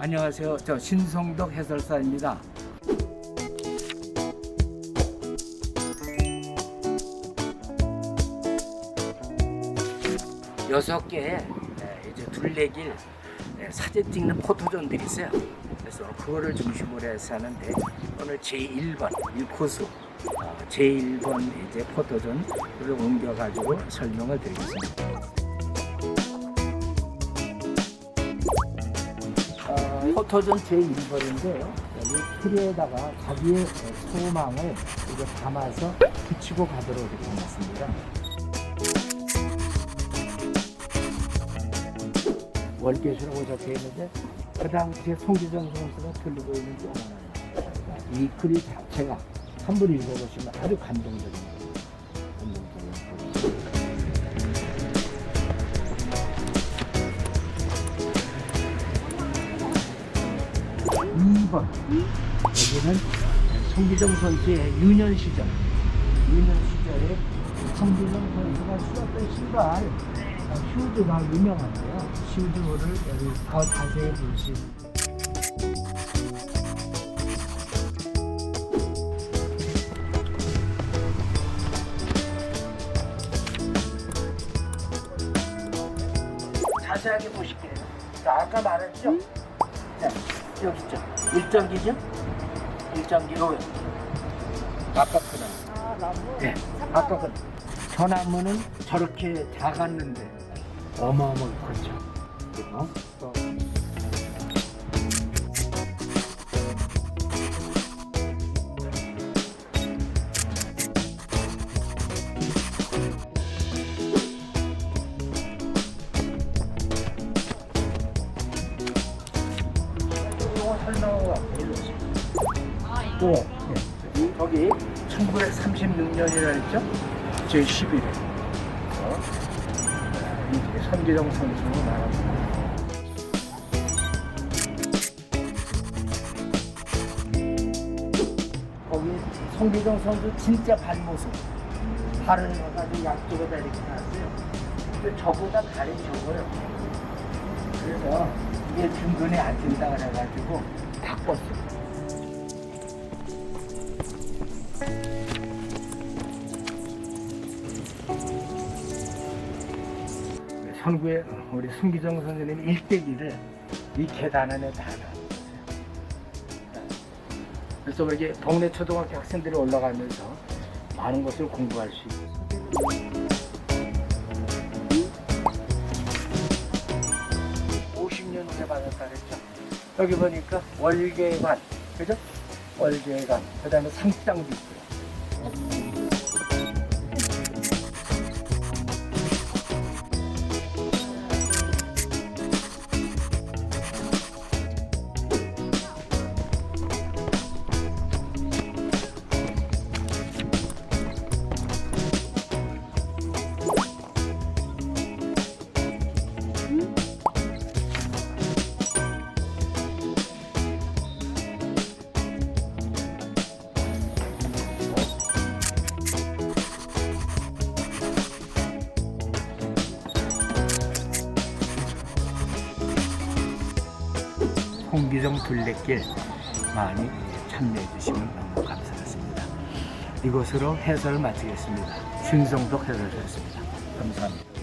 안녕하세요. 저 신성덕 해설사입니다. 여섯 개의 에, 이제 둘레길 에, 사진 찍는 포토존들이 있어요. 그래서 그거를 중심으로 해서 하는데 오늘 제1번 1코스 어, 제1번 이제 포토존을 옮겨가지고 설명을 드리겠습니다. 어, 포토존 제1번인데요. 여기 트리에다가 자기의 소망을 이제 담아서 붙이고 가도록 이렇게 해놨습니다. 월계수라고 적혀 있는데 그 당시에 송기정 선수가 들고 있는 게 어머나요. 이 글이 자체가 한 번 읽어보시면 아주 감동적인. 감동적인 거. 2번 여기는 송기정 선수의 유년 시절 유년 시절에 송기정 선수가 신었던 신발 어, 슈즈가 유명한데요 슈즈를 여기 더 자세히 보시면 자세하게 보실게요 자, 아까 말했죠? 자, 여기 있죠. 일정기죠? 일정 기 로 아까 그는 아, 나무? 네, 아까 그 전나무는 저렇게 작았는데 어마어마하게 컸죠. 이거 설명하고 알려주세요. 또 예. 저기 1936년이라 했죠? 제11회 이제 선기정 선수로 나갑니다. 송기정 선수 진짜 발모습 발을 가지고 양쪽에다 이렇게 놨어요. 근데 저보다 발이 적어요. 그래서 이게 등근에 안 된다 그래가지고 바꿨어요. 선구에 우리 순기정 선생님 일대기를 이 계단 안에 다. 그래서 이렇게 동네 초등학교 학생들이 올라가면서 많은 것을 공부할 수 있어요. 50년 후에 받았다 그랬죠. 여기 보니까 월계관, 그죠? 월계관, 그 다음에 상장도 있고요. 홍기정 둘레길 많이 참여해 주시면 너무 감사하겠습니다. 이것으로 해설을 마치겠습니다. 신성덕 해설사였습니다. 감사합니다.